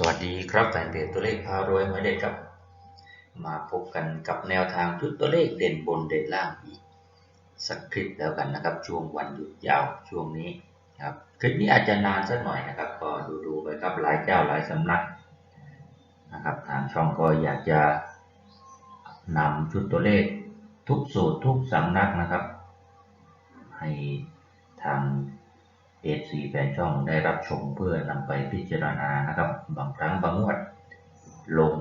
สวัสดีครับแฟนเพจตัวเลขพารวยหมาเด็ดครับ มาพบกันกับแนวทางชุดตัวเลขเด่นบนเด่นล่างอีกสักคลิปแล้วกันนะครับ ช่วงวันหยุดยาวช่วงนี้ครับคลิปนี้อาจจะนานสักหน่อยนะครับ ก็ดูดูๆไปครับหลายเจ้าหลายสำนักนะครับทางช่องก็อยากจะนำชุดตัวเลขทุกสูตรทุกสำนักนะครับ ให้ทาง เอซีแฟนช่องได้รับชมเพื่อนำไปพิจารณานะครับ บางครั้งบางงวด ลง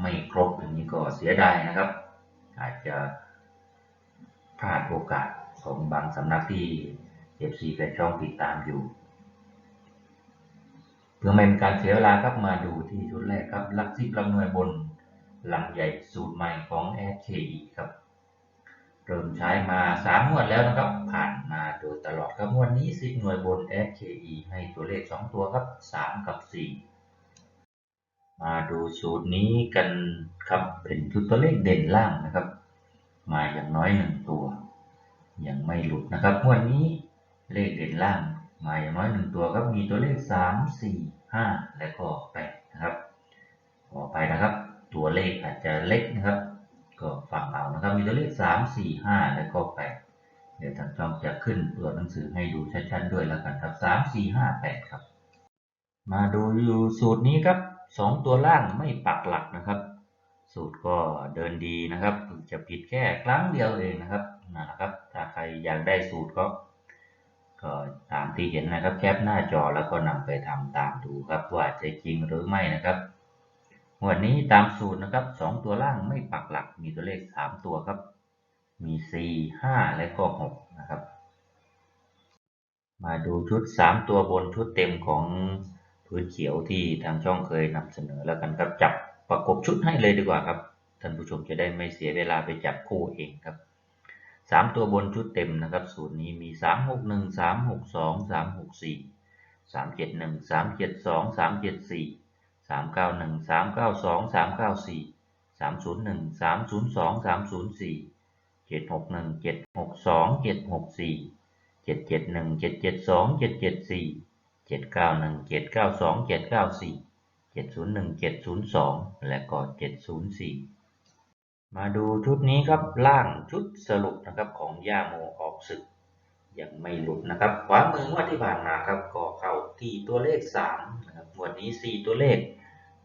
ไม่ครบอย่างนี้ก็เสียดายนะครับ อาจจะพลาดโอกาสของบางสำนักที่เอฟซีแฟนช่องติดตามอยู่ เพื่อไม่เป็นการเสียเวลาครับมาดูที่ชุดแรกครับลักสิบลำหน่วยบนหลังใหญ่สูตรใหม่ของ s k e ครับ เริ่มใช้มาสามงวดแล้วนะครับ ผ่านมาโดยตลอดครับงวดนี้10หน่วยบน SKE ให้ตัวเลข 2 ตัวครับ 3 กับ 4 มาดูสูตรนี้กันครับเป็นชุดตัวเลขเด่นล่างนะครับ มาอย่างน้อย 1 ตัว ยังไม่หลุดนะครับงวดนี้เลขเด่นล่าง มาอย่างน้อย 1 ตัวครับมีตัวเลข 3 4 5 และก็8นะครับขอไปนะครับ ตัวเลขอาจจะเล็กนะครับ ก็ฟังเอานะครับ มีตัวเลข3 4 5และก็8เดี๋ยวทางช่องจะขึ้นตัวหนังสือให้ดูชัดๆด้วยแล้วกันครับ3 4 5 8ครับ มาดูอยู่สูตรนี้ครับ2ตัวล่างไม่ปักหลักนะครับ สูตรก็เดินดีนะครับ จะผิดแค่ครั้งเดียวเองนะครับนะครับ ถ้าใครอยากได้สูตรก็ก็ตามที่เห็นนะครับแคปหน้าจอแล้วก็นำไปทำตามดูครับว่าจะจริงหรือไม่นะครับ วันนี้ตามสูตรนะครับสองตัวล่างไม่ปักหลัก มีตัวเลขสามตัวครับ มีสี่ห้าและก็หกนะครับ มาดูชุดสามตัวบนชุดเต็มของพื้นเขียวที่ทางช่องเคยนำเสนอแล้วกันครับจับประกบชุดให้เลยดีกว่าครับท่านผู้ชมจะได้ไม่เสียเวลาไปจับคู่เองครับสามตัวบนชุดเต็มนะครับ สูตรนี้มีสามหกหนึ่งสามหกสองสามหกสี่สามเจ็ดหนึ่งสามเจ็ดสองสามเจ็ดสี่ สามเก้าหนึ่งสามเก้าสองสามเก้าสี่สามศูนย์หนึ่งสามศูนย์สองสามศูนย์สี่เจ็ดหกหนึ่งเจ็ดหกสองเจ็ดหกสี่เจ็ดเจ็ดหนึ่งเจ็ดเจ็ดสองเจ็ดเจ็ดสี่เจ็ดเก้าหนึ่งเจ็ดเก้าสองเจ็ดเก้าสี่เจ็ดศูนย์หนึ่งเจ็ดศูนย์สองและก็เจ็ดศูนย์สี่มาดูชุดนี้ครับล่างชุดสรุปนะครับของย่าโมออกศึกยังไม่หลุดนะครับขวามืองวดที่ผ่านมาครับก็เข้าที่ตัวเลข3นะครับงวดนี้ 4 ตัวเลข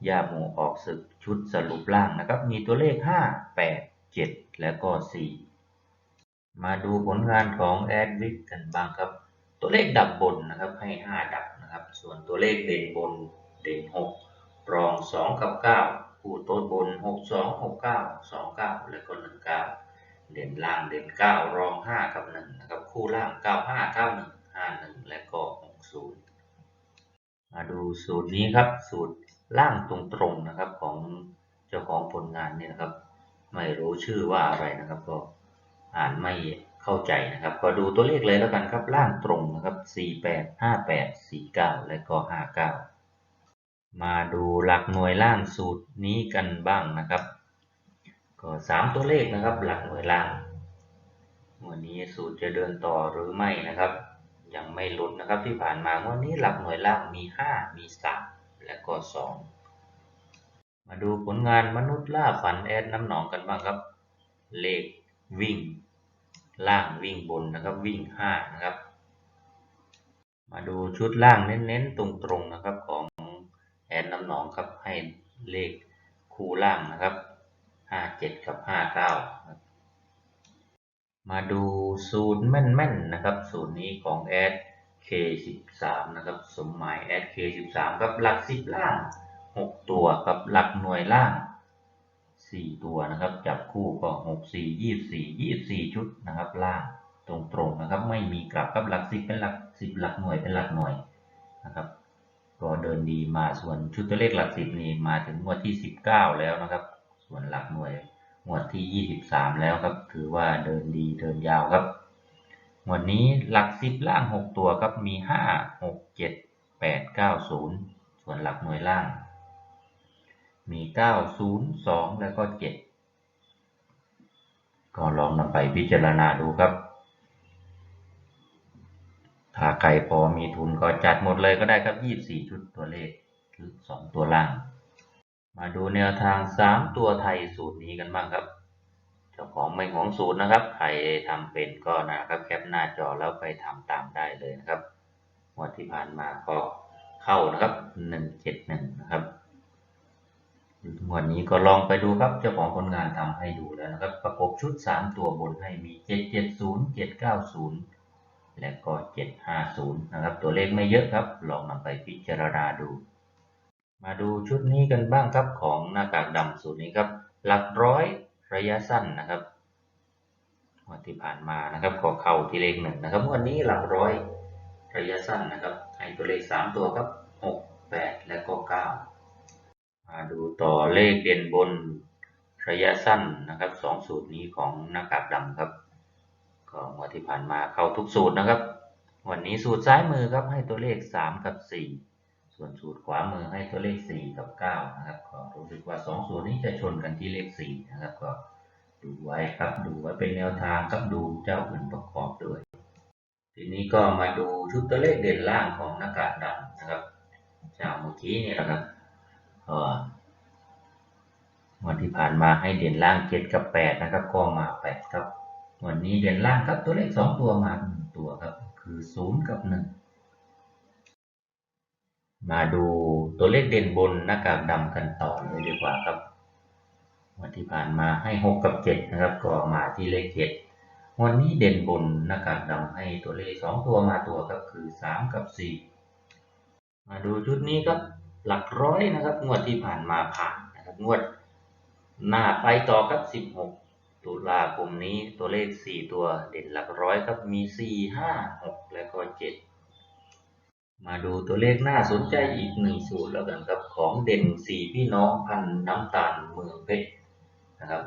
ยาหมูออกศึกชุดสรุปล่างนะครับ มีตัวเลข 5 8 7 และก็ 4 มาดูผลงานของแอดวิกกันบ้างครับ ตัวเลขดับบนนะครับให้ 5 ดับนะครับ ส่วนตัวเลขเด่นบนเด่น 6 รอง 2 กับ 9 คู่โต๊ดบน 6 2 6 9 2 9 และก็1 9 เด่นล่างเด่นเก้ารองห้ากับหนึ่งนะครับ คู่ล่างเก้าห้าเก้าหนึ่งห้าหนึ่งและก็หกศูนย์มาดูสูตรนี้ครับสูตร ล่างตรงๆนะครับของเจ้าของผลงานนี่นะครับ ไม่รู้ชื่อว่าอะไรนะครับ ก็อ่านไม่เข้าใจนะครับ ก็ดูตัวเลขเลยแล้วกันครับล่างตรงนะครับสี่แปดห้าแปดสี่เก้าและก็ห้าเก้ามาดูหลักหน่วยล่างสูตรนี้กันบ้างนะครับ ก็สามตัวเลขนะครับ หลักหน่วยล่างวันนี้สูตรจะเดินต่อหรือไม่นะครับ ยังไม่หลุดนะครับที่ผ่านมาวันนี้หลักหน่วยล่างมี 5 มี 3 และก็ 2 มาดูผลงานมนุษย์ล่าฝันแอดน้ำหนองกันบ้างครับ เลขวิ่ง ล่างวิ่งบนนะครับวิ่ง 5 นะครับ มาดูชุดล่างเน้นๆ ตรงๆนะครับของแอดน้ำหนองครับให้เลขคู่ล่างนะครับห้าเจ็ดกับห้าเก้ามาดูสูตรแม่นๆนะครับ สูตรนี้ของแอด K13 นะครับ สมหมายแอด K13 กับหลักสิบล่าง 6 ตัวกับหลักหน่วยล่าง 4 ตัวนะครับ จับคู่ก็ 6 4 24 24 ชุดนะครับ ล่างตรงๆนะครับ ไม่มีกลับกับหลักสิบเป็นหลักสิบหลักหน่วยเป็นหลักหน่วยนะครับก็เดินดีมาส่วนชุดตัวเลขหลักสิบนี่มาถึงงวดที่ 19 แล้วนะครับ ส่วนหลักหน่วยงวดที่ 23 แล้วครับ ถือว่าเดินดีเดินยาวครับ งวดนี้หลักสิบล่าง 6 ตัวครับมี 5 6 7 8 9 0 ส่วนหลักหน่วยล่าง มี 9 0 2 แล้วก็ 7 ก็ลองนำไปพิจารณาดูครับ ถ้าใครพอมีทุนก็จัดหมดเลยก็ได้ครับ 24 ชุดตัวเลขคือสองตัวล่าง มาดูแนวทางสามตัวไทยสูตรนี้กันบ้างครับ เจ้าของไม่หวงสูตรนะครับ ใครทำเป็นก็นะครับแคปหน้าจอแล้วไปทำตามได้เลยนะครับงวดที่ผ่านมาก็เข้านะครับหนึ่งเจ็ดหนึ่งนะครับวดนี้ก็ลองไปดูครับเจ้าของคนงานทำให้ดูแล้วนะครับ ประกบชุดสามตัวบนให้มีเจ็ดเจ็ดศูนย์เจ็ดเก้าศูนย์และก็เจ็ดห้าศูนย์นะครับ ตัวเลขไม่เยอะครับ ลองนำไปพิจารณาดู มาดูชุดนี้กันบ้างครับของหน้ากากดำสูตรนี้ครับ หลักร้อย ระยะสั้นนะครับวันที่ผ่านมานะครับก็เข้าที่เลขหนึ่งนะครับวันนี้หลักร้อยระยะสั้นนะครับให้ตัวเลขสามตัวครับหกแปดและก็เก้ามาดูต่อเลขเด่นบนระยะสั้นนะครับสองสูตรนี้ของหน้ากากดำครับก็งวันที่ผ่านมาเข้าทุกสูตรนะครับ วันนี้สูตรซ้ายมือครับให้ตัวเลขสามกับสี่ ส่วนสูตรขวามือให้ตัวเลข 4 กับ 9 นะครับ ก็รู้สึกว่า 2 สูตรนี้จะชนกันที่เลข 4 นะครับ ก็ดูไว้ครับ ดูไว้เป็นแนวทางครับดูเจ้าอื่นประกอบด้วย ทีนี้ก็มาดูชุดตัวเลขเด่นล่างของหน้ากากดำนะครับจ้าเมื่อกี้นี่นะครับวันที่ผ่านมาให้เด่นล่าง7กับ8นะครับ ก็มา8ครับ วันนี้เด่นล่างครับตัวเลข2ตัวมา1ตัวครับ คือ0กับ1 มาดูตัวเลขเด่นบนหน้ากากดำกันต่อเลยดีกว่าครับวันที่ผ่านมาให้ 6 กับ 7 นะครับ ก็มาที่เลข 7 วันนี้เด่นบนหน้ากากดำให้ตัวเลข 2 ตัวมาตัวครับคือ 3 กับ 4 มาดูชุดนี้ครับหลักร้อยนะครับ งวดที่ผ่านมาผ่านนะครับงวดหน้าไปต่อครับ 16 ตุลาคมนี้ตัวเลข 4 ตัวเด่นหลักร้อยครับมี 4 5 6 และก็ 7 มาดูตัวเลขน่าสนใจอีกหนึ่งสูตรแล้วกันครับของเด่นสี่พี่น้องพันน้ำตาลเมืองเพชรนะครับ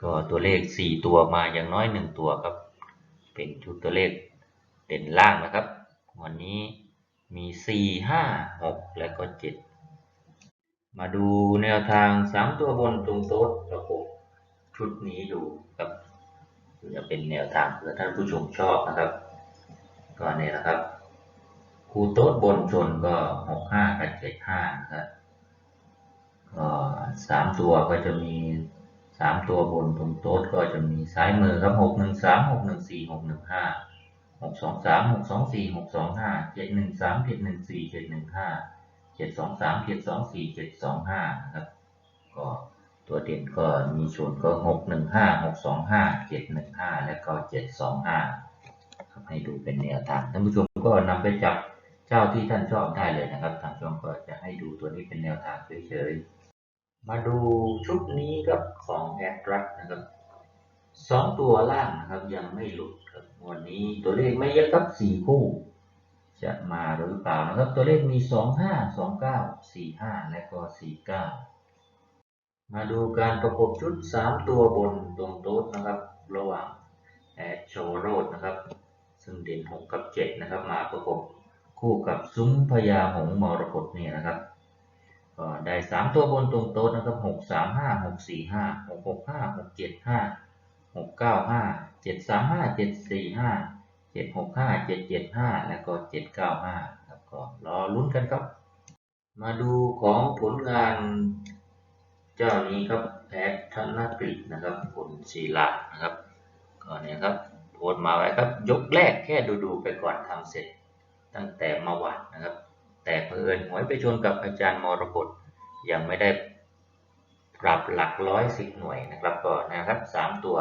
ก็ตัวเลขสี่ตัวมาอย่างน้อยหนึ่งตัวครับ เป็นชุดตัวเลขเด่นล่างนะครับ วันนี้มีสี่ห้าหกและก็เจ็ดมาดูแนวทางสามตัวบนตรงโต๊ะประกบชุดนี้ดูครับจะเป็นแนวทางเผื่อท่านผู้ชมชอบนะครับ ก็นี่นะครับคูโต๊ดบนชนก็หกห้ากับเจ็ดห้านะครับก็สามตัวก็จะมีสามตัวบนตรงโต๊ดก็จะมีซ้ายมือครับหกหนึ่งสามหกหนึ่งสี่หกหนึ่งห้าหกสองสามหกสองสี่หกสองห้าเจ็ดหนึ่งสามเจ็ดหนึ่งสี่เจ็ดหนึ่งห้าเจ็ดสองสามเจ็ดสองสี่เจ็ดสองห้านะครับ ก็ตัวเด่นก็มีชนก็หกหนึ่งห้าหกสองห้าเจ็ดหนึ่งห้าและก็เจ็ดสองห้า ครับให้ดูเป็นแนวทางท่านผู้ชมก็นำไปจับเจ้าที่ท่านชอบได้เลยนะครับทางช่องก็จะให้ดูตัวนี้เป็นแนวทางเฉยๆมาดูชุดนี้ครับของแอดรักนะครับสองตัวล่างนะครับยังไม่หลุดครับวันนี้ตัวเลขไม่เยอะครับสี่คู่จะมาหรือเปล่านะครับ ตัวเลขมีสองห้าสองเก้าสี่ห้าและก็สี่เก้ามาดูการประกบชุดสามตัวบนตรงโต๊ะนะครับ ระหว่างแอดโชโรดนะครับ ซึ่งเด่น6กับ7นะครับ มาประกบคู่กับซุ้มพญาหงมรกตเนี่ยนะครับก็ได้3ตัวบนตรงโต๊ะนะครับ6 3 5 6 4 5 6 6 5 6 7 5 6 9 5 7 3 5 7 4 5 7 6 5 7 7 5แล้วก็7 9 5ครับก็รอลุ้นกันครับ มาดูของผลงานเจ้านี้ครับแพทธนกฤษนะครับผลศิลานะครับก็เนี่ยครับ โพสต์มาไว้ครับ ยกแรกแค่ดูดูๆไปก่อนทำเสร็จ ตั้งแต่เมื่อวานนะครับ แต่เพื่อนหวยไปชนกับอาจารย์มรกตยังไม่ได้ปรับหลักร้อยสิบหน่วยนะครับก็นะครับสามตัว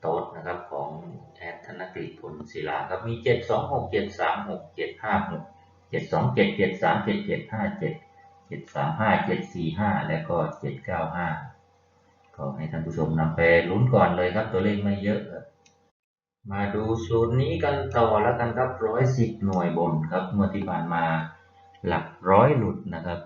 โต๊ดนะครับของแอดธนกฤษผลศิลาครับมีเจ็ดสองหกเจ็ดสามหกเจ็ดห้าหกเจ็ดสองเจ็ดเจ็ดสามเจ็ดเจ็ดห้าเจ็ดเจ็ดสามห้าเจ็ดสี่ห้าและก็เจ็ดเก้าห้าก็ให้ท่านผู้ชมนำไปลุ้นก่อนเลยครับตัวเลขไม่เยอะ มาดูสูตรนี้กันต่อแล้วกันครับร้อยสิบหน่วยบนครับเมื่อที่ผ่านมาหลักร้อยหลุดนะครับ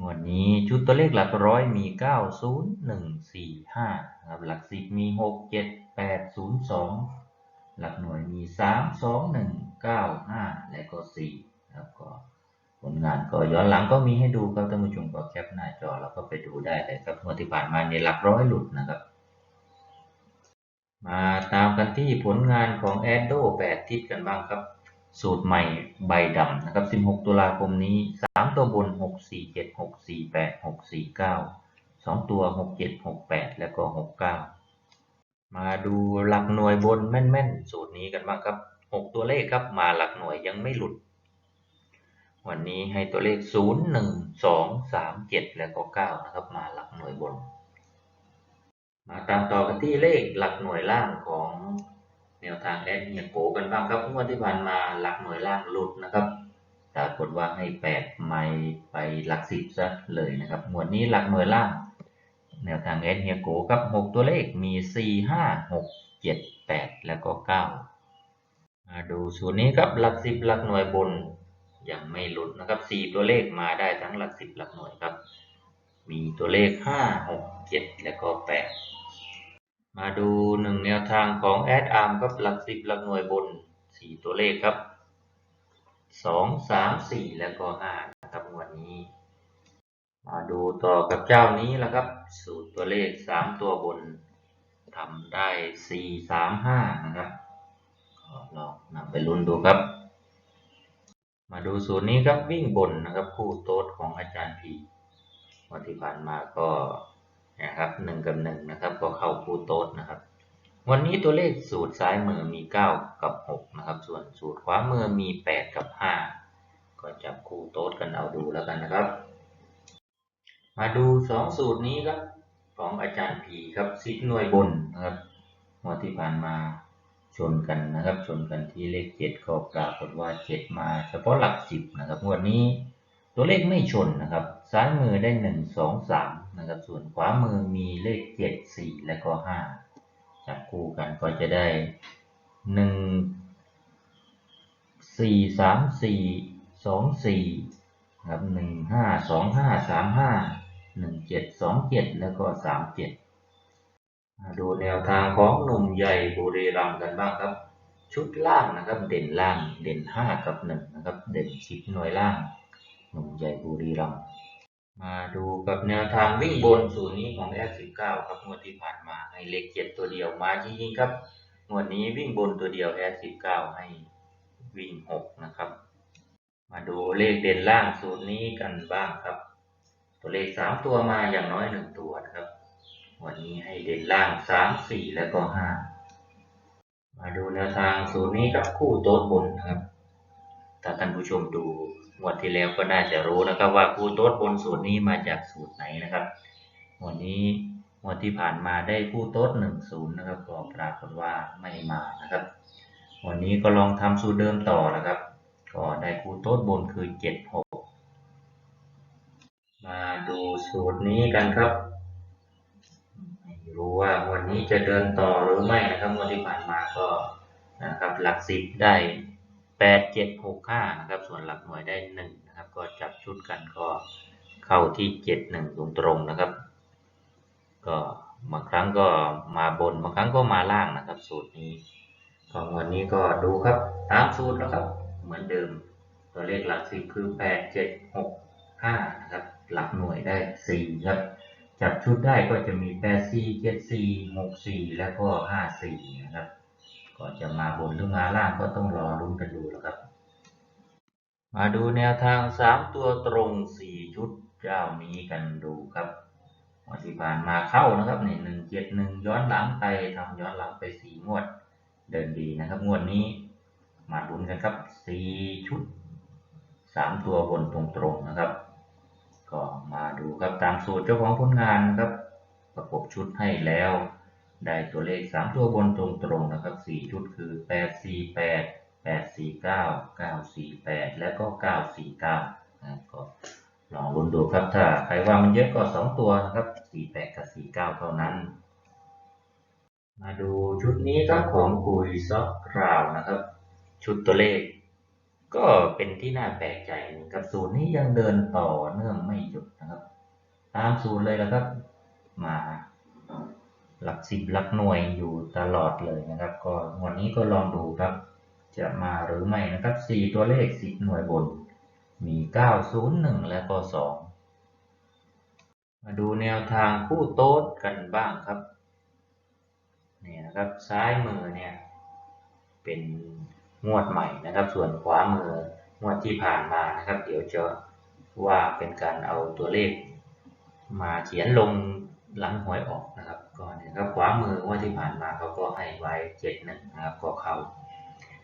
งวดนี้ชุดตัวเลขหลักร้อยมีเก้าศูนย์หนึ่งสี่ห้าครับหลักสิบมีหกเจ็ดแปดศูนย์สองหลักหน่วยมีสามสองหนึ่งเก้าห้าและก็สี่ครับก็ผลงานก็ย้อนหลังก็มีให้ดูครับท่านผู้ชมก็แคปหน้าจอแล้วก็ไปดูได้เลยครับเมื่อที่ผ่านมาในหลักร้อยหลุดนะครับ มาตามกันที่ผลงานของแอดโด8ทิศกันบ้างครับ สูตรใหม่ใบดำนะครับ 16 ตุลาคมนี้ 3 ตัวบน 6 4 7 6 4 8 6 4 9 2 ตัว 6 7 6 8 แล้วก็ 69 มาดูหลักหน่วยบนแม่นๆ สูตรนี้กันบ้างครับ 6 ตัวเลขครับมาหลักหน่วยยังไม่หลุด วันนี้ให้ตัวเลข 0 1 2 3 7 แล้วก็ 9 นะครับ มาหลักหน่วยบน มาตามต่อกันที่เลขหลักหน่วยล่างของแนวทางแอดเนียโกกันบ้างครับงวดที่ผ่านมาหลักหน่วยล่างหลุดนะครับปรากฏว่าให้แปดไม่ไปหลักสิบซะเลยนะครับงวดนี้หลักหน่วยล่าง แนวทางแอดเนียโกครับหกตัวเลขมีสี่ห้าหกเจ็ดแปดแล้วก็เก้ามาดูสูตรนี้ครับหลักสิบหลักหน่วยบนยังไม่หลุดนะครับสี่ตัวเลขมาได้ทั้งหลักสิบหลักหน่วยครับ มีตัวเลขห้าหก เจ็ดแล้วก็แปดมาดูหนึ่งแนวทางของแอดอาร์มครับหลักสิบหลักหน่วยบนสี่ตัวเลขครับสองสามสี่แล้วก็ห้านะครับวันนี้ มาดูต่อกับเจ้านี้แล้วครับ สูตรตัวเลขสามตัวบนทำได้สี่สามห้านะครับลองนำไปลุ้นดูครับ มาดูสูตรนี้ครับวิ่งบนนะครับ คู่โต๊ดของอาจารย์พีวันที่ผ่านมาก็ นะครับหนึ่งกับหนึ่งนะครับก็เข้าคู่โต๊ดนะครับ วันนี้ตัวเลขสูตรซ้ายมือมี 9 กับ6นะครับ ส่วนสูตรขวามือมี 8 กับ 5 ก็จับคู่โต๊ดกันเอาดูแล้วกันนะครับ มาดู 2 สูตรนี้ครับของอาจารย์พีครับสิบหน่วยบนนะครับงวันที่ผ่านมาชนกันนะครับ ชนกันที่เลข 7 ก็ปรากฏว่า 7 มาเฉพาะหลัก 10 นะครับงวดนี้ตัวเลขไม่ชนนะครับ ซ้ายมือได้ 1 2 3 นะครับ ส่วนขวามือมีเลข 7 4 และก็ 5 จับคู่กันก็จะได้ 1 4 3 4 2 4ครับ1 5 2 5 3 5 1 7 2 7 แล้วก็ 3 7มาดูแนวทางของหนุ่มใหญ่บุรีรัมย์กันบ้างครับ ชุดล่างนะครับ เด่นล่าง เด่น 5 กับ 1 นะครับ เด่น10หน่วยล่าง หนุ่มใหญ่บุรีรัมย์ มาดูกับแนวทางวิ่งบนสูตรนี้ของแอสิบเก้าครับงวดที่ผ่านมาให้เลขเจ็ดตัวเดียวมาจริงๆครับงวดนี้วิ่งบนตัวเดียวแอสิบเก้าให้วิ่งหกนะครับ มาดูเลขเด่นล่างสูตรนี้กันบ้างครับ ตัวเลขสามตัวมาอย่างน้อยหนึ่งตัวนะครับวันนี้ให้เด่นล่างสามสี่แล้วก็ห้ามาดูแนวทางสูตรนี้กับคู่โต๊ดบนนะครับถ้าท่านผู้ชมดู วดที่แล้วก็น่าจะรู้นะครับว่าคู่โต๊ดบนสูตรนี้มาจากสูตรไหนนะครับวันนี้งวดที่ผ่านมาได้คู่โต๊ดหนึ่งศูนย์นะครับก็ปรากฏว่าไม่มานะครับ วันนี้ก็ลองทำสูตรเดิมต่อนะครับ ก็ได้คู่โต๊ดบนคือเจ็ดหกมาดูสูตรนี้กันครับไม่รู้ว่าวันนี้จะเดินต่อหรือไม่นะครับงวดที่ผ่านมาก็นะครับหลักสิบได้ แปดเจ็ดหกห้านะครับ ส่วนหลักหน่วยได้หนึ่งนะครับ ก็จับชุดกันก็เข้าที่เจ็ดหนึ่งตรงตรงนะครับ ก็บางครั้งก็มาบนบางครั้งก็มาล่างนะครับ สูตรนี้ก็วันนี้ก็ดูครับตามสูตรนะครับ เหมือนเดิม ตัวเลขหลักสิบคือแปดเจ็ดหกห้านะครับ หลักหน่วยได้สี่ครับ จับชุดได้ก็จะมีแปดสี่เจ็ดสี่หกสี่แล้วก็ห้าสี่นะครับ ก็จะมาบนหรือมาล่างก็ต้องรอรุ้นกันดูแล้วครับ มาดูแนวทาง 3 ตัวตรง 4 ชุดเจ้านี้กันดูครับวันที่ผ่านมาเข้านะครับนี่หนึ่งเจ็ดหนึ่งย้อนหลังไปทำย้อนหลังไปสี่งวด เดินดีนะครับ งวดนี้ มาลุ้นกันครับสี่ชุดสามตัวบนตรงๆนะครับ ก็มาดูครับตามสูตรเจ้าของผลงานนะครับ ประกบชุดให้แล้ว ได้ตัวเลข 3 ตัวบนตรงๆนะครับ 4 ชุดคือ 848 849 948 และก็ 949นะก็ลองลุ้นดูครับถ้าใครว่ามันเยอะก็ 2 ตัวนะครับ 48 กับ 49 เท่านั้น มาดูชุดนี้ครับของกุยซอกคราวนะครับ ชุดตัวเลข ก็เป็นที่น่าแปลกใจนะครับสูตรนี้ยังเดินต่อเนื่องไม่หยุดนะครับ ตามสูตรเลยนะครับมา หลักสิบหลักหน่วยอยู่ตลอดเลยนะครับ ก็วันนี้ก็ลองดูครับ จะมาหรือไม่นะครับสี่ตัวเลขสิบหน่วยบน มีเก้าศูนย์หนึ่งและก็สองมาดูแนวทางคู่โต๊ดกันบ้างครับเนี่ยนะครับซ้ายมือเนี่ยเป็นงวดใหม่นะครับ ส่วนขวามืองวดที่ผ่านมานะครับ เดี๋ยวจะว่าเป็นการเอาตัวเลข มาเขียนลงหลังหวยออกนะครับ ก็เนี่ยครับขวามืองวดที่ผ่านมาเขาก็ให้ไว้เจ็ดหนึ่งนะครับก็เข้า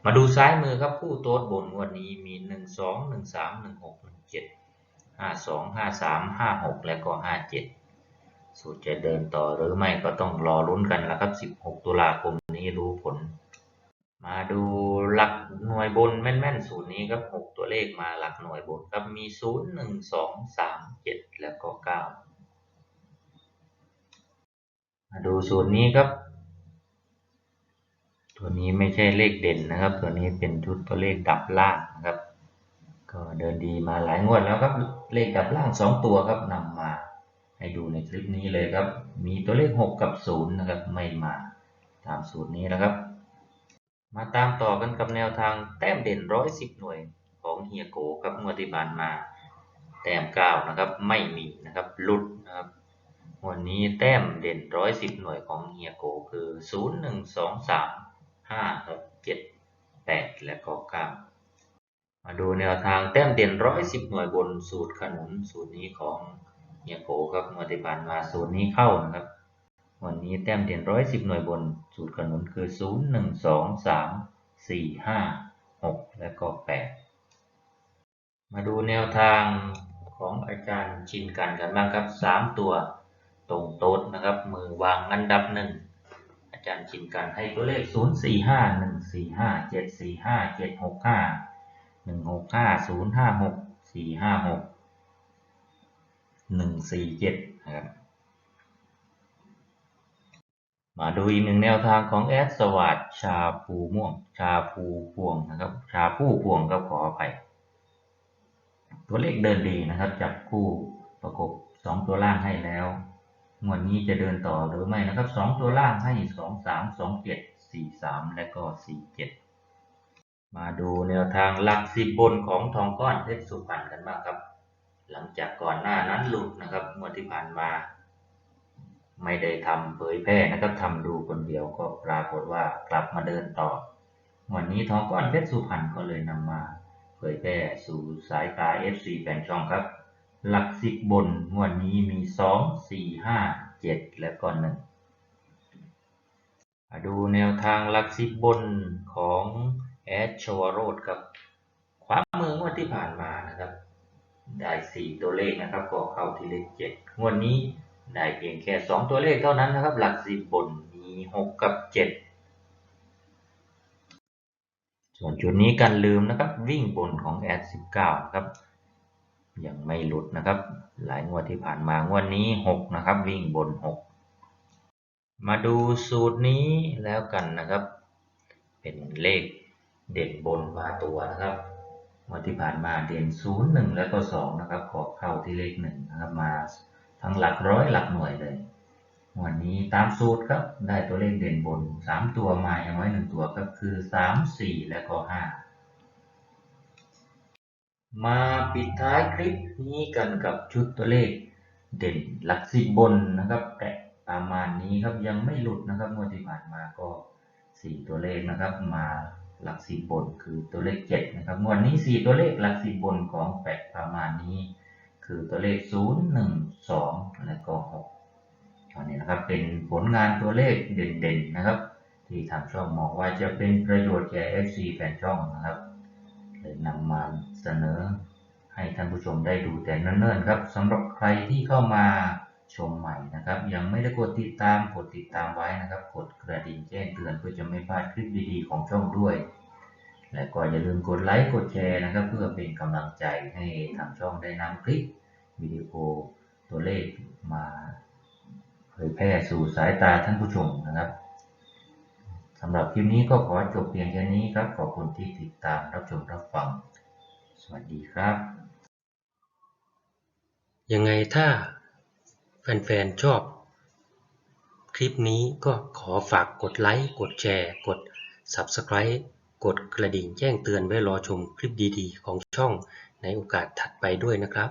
มาดูซ้ายมือครับคู่โต๊ดบนวดนี้มีหนึ่งสองหนึ่งสามหนึ่งหกหนึ่งเจ็ดห้าสองห้าสามห้าหกและก็ห้าเจ็ดสูตรจะเดินต่อหรือไม่ก็ต้องรอลุ้นกันล้วครับสิบหกตุลาคมนี้รู้ผล มาดูหลักหน่วยบนแม่นๆสูตรนี้ครับหกตัวเลขมาหลักหน่วยบนครับมีศูนย์หนึ่งสองสามเจ็ดแล้วก็เก้า มาดูสูตรนี้ครับ ตัวนี้ไม่ใช่เลขเด่นนะครับ ตัวนี้เป็นชุดตัวเลขดับล่างนะครับ ก็เดินดีมาหลายงวดแล้วครับ เลขดับล่างสองตัวครับนำมาให้ดูในคลิปนี้เลยครับ มีตัวเลขหกกับศูนย์นะครับ ไม่มาตามสูตรนี้นะครับ มาตามต่อกันกับแนวทางแต้มเด่นร้อยสิบหน่วยของเฮียโกครับงวดที่ผ่านมา แต้มเก้านะครับ ไม่มีนะครับ หลุด วันนี้แต้มเด่นร้อยสิบหน่วยของเฮียโกคือศูนย์หนึ่งสองสามห้าหกเจ็ดแปดและก็เก้ามาดูแนวทางแต้มเด่นร้อยสิบหน่วยบนสูตรขนุนสูตรนี้ของเฮียโกครับงวดที่ผ่านมาสูตรนี้เข้านะครับ วันนี้แต้มเด่นร้อยสิบหน่วยบนสูตรขนุนคือศูนย์หนึ่งสองสามสี่ห้าหกและก็แปดมาดูแนวทางของอาจารย์ชินกันกันบ้างครับสามตัว ตรงโต๊ดนะครับ มือวางอันดับหนึ่งอาจารย์ชินกันให้ตัวเลข 0 4 5 1 4 5 7 4 5 7 6 5 1 6 5 0 5 6 4 5 6 1 4 7นะครับมาดูอีกหนึ่งแนวทางของแอดสวัสดชาภูม่วง ชาภูพวงนะครับ ชาผู้พวงก็ขออภัยตัวเลขเดินดีนะครับ จับคู่ประกบสองตัวล่างให้แล้ว งวดนี้จะเดินต่อหรือไม่นะครับสองตัวล่างให้สองสามสองเจ็ดสี่สามและก็สี่เจ็ดมาดูแนวทางหลักสิบบนของทองก้อนเพชรสุพรรณกันบ้างครับ หลังจากก่อนหน้านั้นหลุดนะครับงวดที่ผ่านมา ไม่ได้ทำเผยแพร่นะครับทำดูคนเดียวก็ปรากฏว่ากลับมาเดินต่อวันนี้ทองก้อนเพชรสุพรรณก็เลยนำมาเผยแพร่สู่สายตา FC แฟนช่องครับ หลักสิบบนงวดนี้มีสองสี่ห้าเจ็ดและก็หนึ่งดูแนวทางหลักสิบบนของแอดชวโรดครับความืองวดที่ผ่านมานะครับ ได้สี่ตัวเลขนะครับก็เข้าที่เลขเจ็ดงวดนี้ได้เพียงแค่สองตัวเลขเท่านั้นนะครับ หลักสิบบนมีหกกับเจ็ดส่วนจุดนี้กันลืมนะครับวิ่งบนของแอดสิบเก้าครับ ยังไม่หลุดนะครับ หลายงวดที่ผ่านมางวดนี้หกนะครับ วิ่งบนหกมาดูสูตรนี้แล้วกันนะครับ เป็นเลขเด่นบนมาตัวนะครับงวดที่ผ่านมาเด่นศูนย์หนึ่งแล้วก็สองนะครับ ขอเข้าที่เลขหนึ่งนะครับมาทั้งหลักร้อยหลักหน่วยเลยวันนี้ตามสูตรครับได้ตัวเลขเด่นบนสามตัวมาอย่างน้อยหนึ่งตัวก็คือสามสี่และก็ห้า มาปิดท้ายคลิปนี้กันกับชุดตัวเลขเด่นหลักสิบบนนะครับแต่ประมาณนี้ครับยังไม่หลุดนะครับงวดที่ผ่านมาก็สี่ตัวเลขนะครับ มาหลักสิบบนคือตัวเลขเจ็ดนะครับงวดนี้สี่ตัวเลขหลักสิบบนของแปดประมาณนี้ คือตัวเลขศูนย์หนึ่งสองและก็หกอันนี้นะครับเป็นผลงานตัวเลขเด่นๆนะครับ ที่ทางช่องมองว่าจะเป็นประโยชน์แก่ FC แฟนช่องนะครับ เลยนำมาเสนอให้ท่านผู้ชมได้ดูแต่เนิ่นๆครับสำหรับใครที่เข้ามาชมใหม่นะครับ ยังไม่ได้กดติดตามกดติดตามไว้นะครับกดกระดิ่งแจ้งเตือนเพื่อจะไม่พลาดคลิปดีๆของช่องด้วย และก็อย่าลืมกดไลค์กดแชร์นะครับ เพื่อเป็นกำลังใจให้ทางช่องได้นำคลิปวิดีโอตัวเลขมาเผยแพร่สู่สายตาท่านผู้ชมนะครับ สำหรับคลิปนี้ก็ขอจบเพียงแค่นี้ครับ ขอบคุณที่ติดตามรับชมรับฟัง สวัสดีครับ ยังไงถ้าแฟนๆชอบ คลิปนี้ก็ขอฝากกดไลค์ กดแชร์ กด Subscribe กดกระดิ่งแจ้งเตือนไว้รอชมคลิปดีๆ ของช่องในโอกาสถัดไปด้วยนะครับ